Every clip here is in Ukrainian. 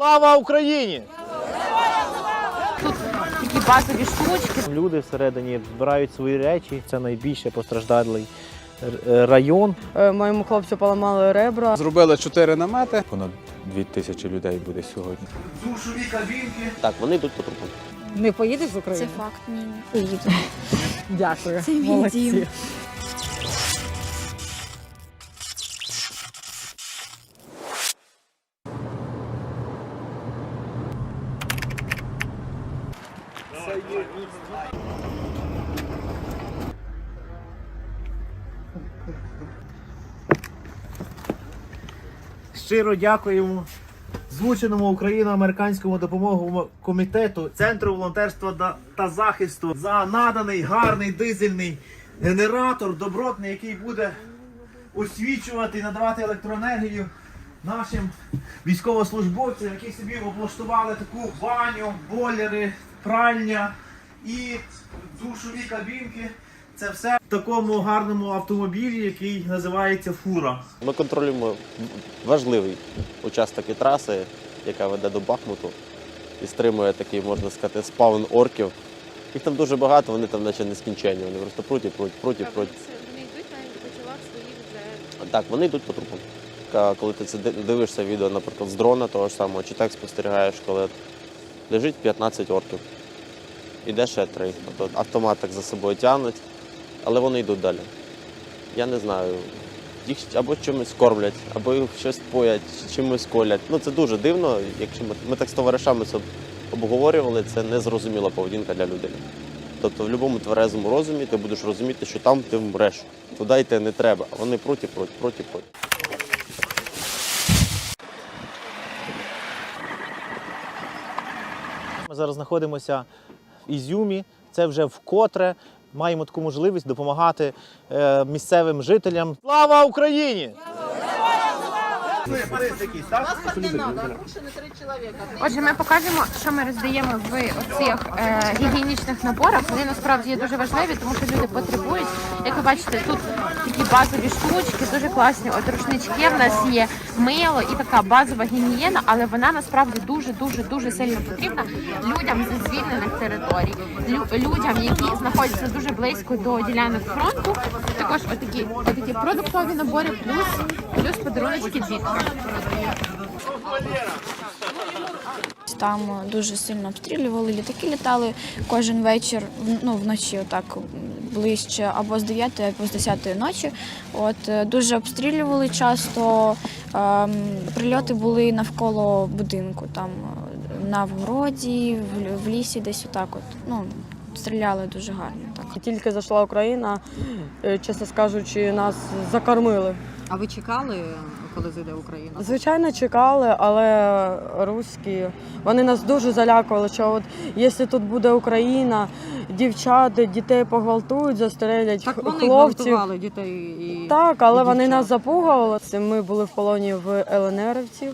Слава Україні! такі базові штучки. Люди всередині збирають свої речі. Це найбільше постраждалий район. Е, Моєму хлопцю поламали ребра. Зробили чотири намети. Понад дві тисячі людей буде сьогодні. Душові кабінки. Так, вони йдуть по трупам. Не поїдеш з України? Це факт, ні, не поїду. Дякую. Це мій Молодці. дім. Щиро дякуємо звученому україно-американському допомоговому комітету Центру волонтерства та захисту за наданий гарний дизельний генератор добротний, який буде освічувати і надавати електроенергію нашим військовослужбовцям, які собі облаштували таку баню, бойлери, пральня і душові кабінки. Це все в такому гарному автомобілі, який називається фура. Ми контролюємо важливий участок і траси, яка веде до Бахмуту, і стримує такий, можна сказати, спаун орків. Їх там дуже багато, вони там наче нескінченні. Вони просто пруть пруть, пруть і пруть. Вони йдуть навіть почував своїх вже. Так, вони йдуть по трупам. Коли ти це дивишся відео, наприклад, з дрона того ж самого, чи так спостерігаєш, коли лежить 15 орків. Іде ще три. Тобто автомат так за собою тягнуть, але вони йдуть далі. Я не знаю. Їх або чимось кормлять, або їх щось поять, чи чимось колять. Ну це дуже дивно. Якщо ми, ми так з товаришами це обговорювали, це незрозуміла поведінка для людини. Тобто в будь-якому тверезому розумі ти будеш розуміти, що там ти вмреш. Туди йти не треба. А Вони проти, проти, проти, проти. Ми зараз знаходимося в Ізюмі. Це вже вкотре маємо таку можливість допомагати е, місцевим жителям. Слава Україні! Отже, ми покажемо, що ми роздаємо в оцих е, гігієнічних наборах. Вони насправді є дуже важливі, тому що люди потребують. Як ви бачите, тут такі базові штучки, дуже класні. От рушнички в нас є мило і така базова гігієна, але вона насправді дуже дуже дуже сильно потрібна людям зі звільнених територій, лю- людям, які знаходяться дуже близько до ділянок фронту. Також отакі, отакі продуктові набори, плюс плюс подаруночки діткам. Там дуже сильно обстрілювали, літаки літали кожен вечір, ну вночі, отак ближче або з 9, або з 10 ночі. От е, дуже обстрілювали часто. Ем, прильоти були навколо будинку, там е, на вгороді, в, в лісі, десь отак. От ну стріляли дуже гарно. Так. Тільки зайшла Україна, е, чесно скажучи, нас закормили. А ви чекали, коли зайде Україна? Звичайно, чекали, але руські вони нас дуже залякували, що от якщо тут буде Україна, дівчат, дітей погвалтують, застрелять Так вони хлопців. гвалтували дітей і Так, але і вони дівчат. нас запугували. Це Ми були в полоні в ЛНРівців.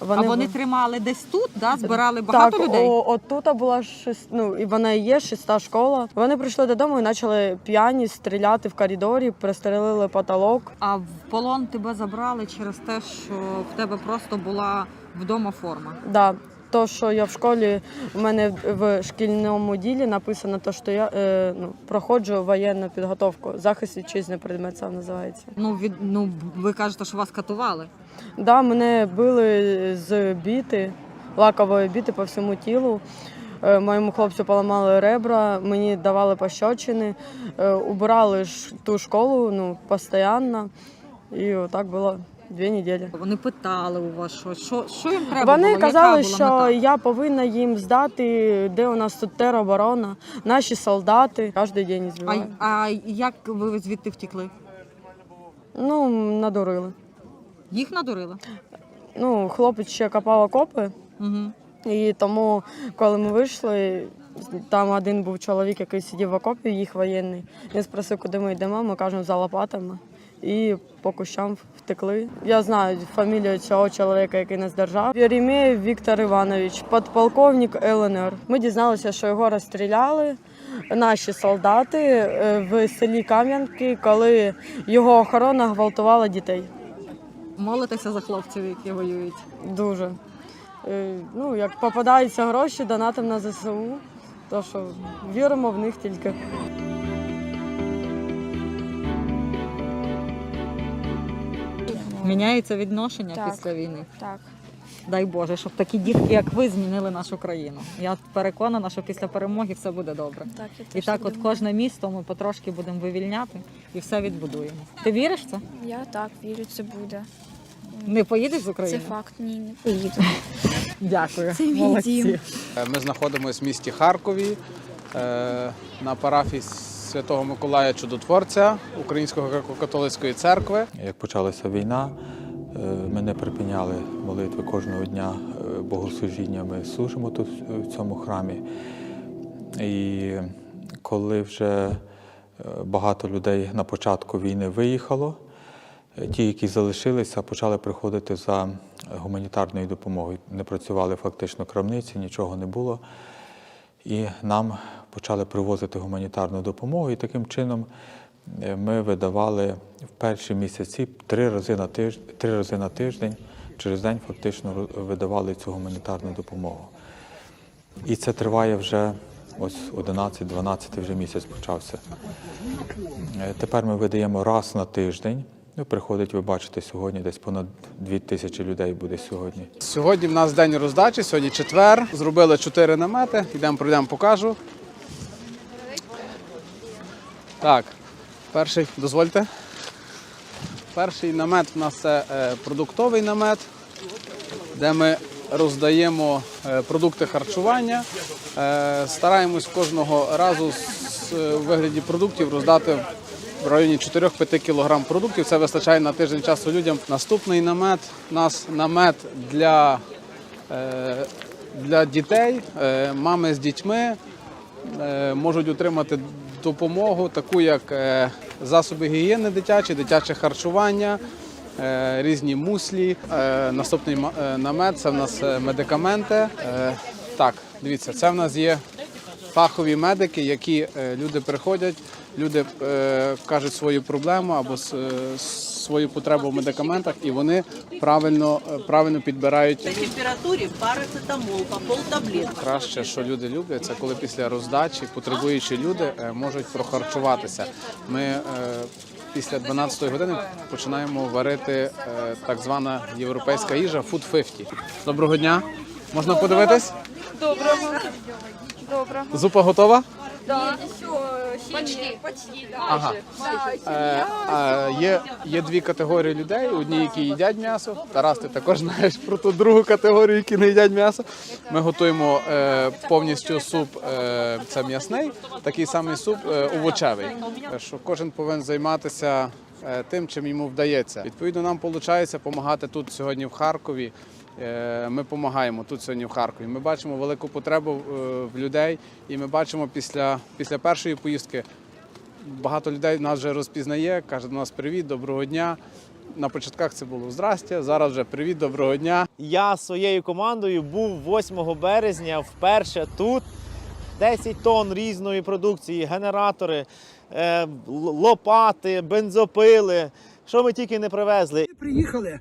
А вони тримали десь тут, да? збирали багато так, людей. О, от тут була шест... ну, і вона і є шеста школа. Вони прийшли додому і почали п'яні стріляти в коридорі, пристрелили потолок. А в полон тебе забрали через те, що в тебе просто була вдома форма. Да. То, що я в школі, у мене в- шкільному ділі написано, то, що я е, ну, проходжу воєнну підготовку. Захист вітчизни предмет сам називається. Ну від ну ви кажете, що вас катували. Да, мене били з біти, лакової біти по всьому тілу. Е, Моєму хлопцю поламали ребра, мені давали пощочини, е, убирали ж ту школу ну, постійно. І отак було дві неділі. Вони питали у вас, що, що, що їм треба. Вони було? казали, Яка була що мета? я повинна їм здати, де у нас тут тероборона, наші солдати. Кожен день А, збивають. а як ви звідти втекли? Ну, надурили. Їх надурили? Ну, хлопець ще копав окопи. Угу. І тому, коли ми вийшли, там один був чоловік, який сидів в окопі, їх воєнний. Він спросив, куди ми йдемо. Ми кажемо за лопатами. І по кущам втекли. Я знаю фамілію цього чоловіка, який нас держав. Єремєєв Віктор Іванович, подполковник ЛНР. Ми дізналися, що його розстріляли. Наші солдати е, в селі Кам'янки, коли його охорона гвалтувала дітей. Молитеся за хлопців, які воюють. Дуже. Е, Ну, як попадаються гроші, донатимо на ЗСУ, то що віримо в них тільки. Міняється відношення Так. після війни. Так. Дай Боже, щоб такі дітки, як ви, змінили нашу країну. Я переконана, що після перемоги все буде добре. Так, я І теж так, так от думаю. кожне місто ми потрошки будемо вивільняти і все відбудуємо. Ти віриш в це? Я так вірю, це буде. Не поїдеш з України? Це факт. Ні, не поїду. Дякую. Це мій Молодці. дім. Е, Ми знаходимося в місті Харкові е, на парафії Святого Миколая Чудотворця Української греко-католицької церкви. Як почалася війна, е, ми не припиняли молитви кожного дня е, богослужіння. Ми служимо тут в цьому храмі. І коли вже е, багато людей на початку війни виїхало, е, ті, які залишилися, почали приходити за гуманітарною допомогою. Не працювали фактично крамниці, нічого не було. І нам почали привозити гуманітарну допомогу. І таким чином е, ми видавали в перші місяці три рази на тиждень, три рази на тиждень через день фактично видавали цю гуманітарну допомогу. І це триває вже ось 11-12 вже місяць почався. Е, Тепер ми видаємо раз на тиждень. Ну, приходить, ви бачите, сьогодні десь понад 2 тисячі людей буде сьогодні. Сьогодні в нас день роздачі, сьогодні четвер. Зробили чотири намети. Йдемо, пройдемо, покажу. Так, перший, дозвольте. Перший намет у нас це е, продуктовий намет, де ми роздаємо е, продукти харчування. Е, Стараємось кожного разу з вигляді продуктів роздати в районі 4-5 кг продуктів. Це вистачає на тиждень часу людям. Наступний намет у нас намет для, е, для дітей, е, мами з дітьми е, можуть отримати допомогу, таку як засоби гігієни дитячі, дитяче харчування, різні муслі. Наступний намет це в нас медикаменти. Так, дивіться, це в нас є фахові медики, які люди приходять, люди е, кажуть свою проблему або с- е, свою потребу в медикаментах, і вони правильно, е, правильно підбирають По температуре парацетамол по пол. Краще, що люди люблять, це коли після роздачі потребуючі люди е, можуть прохарчуватися. Ми е, після 12 години починаємо варити е, так звана європейська їжа Food 50. Доброго дня. Можна подивитись? Доброго. Доброго. Зупа готова? Ага. Е, а, є, є дві категорії людей: одні, які їдять м'ясо. Тарас, ти також знаєш про ту другу категорію, які не їдять м'ясо. Ми готуємо е, повністю суп, е, це м'ясний, такий самий суп е, овочевий. Е, Що кожен повинен займатися е, тим, чим йому вдається. Відповідно, нам виходить допомагати тут сьогодні в Харкові. Е, Ми допомагаємо тут сьогодні в Харкові. Ми бачимо велику потребу е, в людей, і ми бачимо після, після першої поїздки багато людей нас вже розпізнає, каже до нас привіт, доброго дня. На початках це було здрастя, зараз вже привіт, доброго дня. Я своєю командою був 8 березня вперше тут. 10 тонн різної продукції, генератори, е, лопати, бензопили. Що ми тільки не привезли. Ми приїхали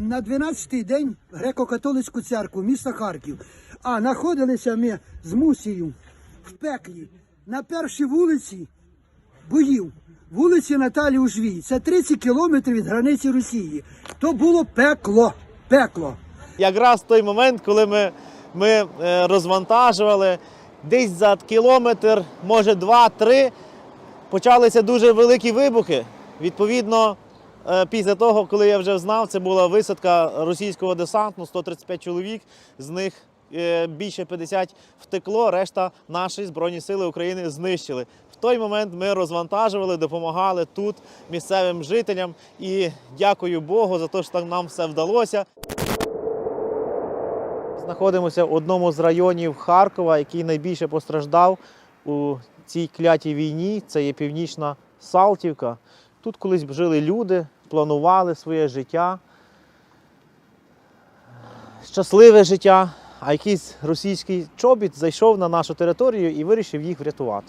на 12-й день греко-католицьку церкву міста Харків. А знаходилися ми з Мусією в пеклі на першій вулиці боїв. Вулиці Наталі Ужвій. Це 30 кілометрів від границі Росії. То було пекло. Пекло. Якраз той момент, коли ми, ми е, розвантажували, десь за кілометр, може два-три, почалися дуже великі вибухи. Відповідно, е, після того, коли я вже знав, це була висадка російського десанту, 135 чоловік, з них е, більше 50 втекло, решта наші Збройні Сили України знищили. В той момент ми розвантажували, допомагали тут місцевим жителям. І дякую Богу за те, що так нам все вдалося. Знаходимося в одному з районів Харкова, який найбільше постраждав у цій клятій війні. Це є північна Салтівка. Тут колись жили люди, планували своє життя, щасливе життя. А якийсь російський чобіт зайшов на нашу територію і вирішив їх врятувати.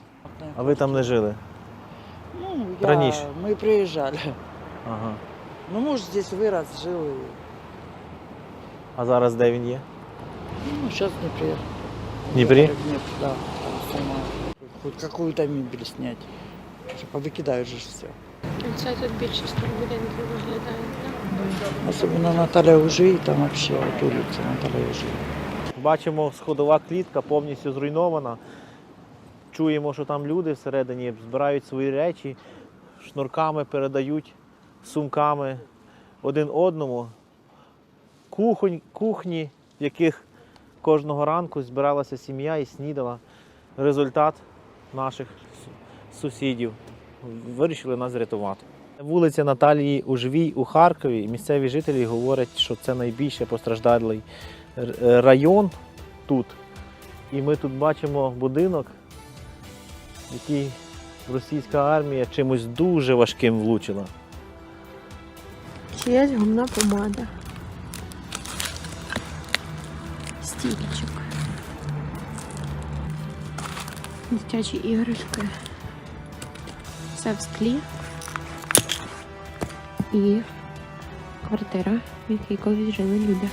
А ви там не жили? Ну, я, Раньше. мы приезжали. Ага. Ну, муж здесь вырос, жил. А зараз де він є? Ну, сейчас в Днепре. Днепре? Днепр, да, там снимают. Хоть какую-то мебель снять. Уже повыкидают же все. Це тут більшість будинків виглядає, так? Особенно Наталья Ужи, там вообще вот улица Наталья Ужи. Бачимо, сходова клітка повністю зруйнована. Чуємо, що там люди всередині збирають свої речі, шнурками передають сумками один одному. Кухонь, кухні, в яких кожного ранку збиралася сім'я і снідала. Результат наших сусідів. Вирішили нас рятувати. Вулиця Наталії Ужвій у Харкові. Місцеві жителі говорять, що це найбільше постраждалий е, район тут. І ми тут бачимо будинок, який російська армія чимось дуже важким влучила. Чиясь гумна помада. Стільчик. Дитячі іграшки. Все в склі. І квартира, в якій колись жили люди.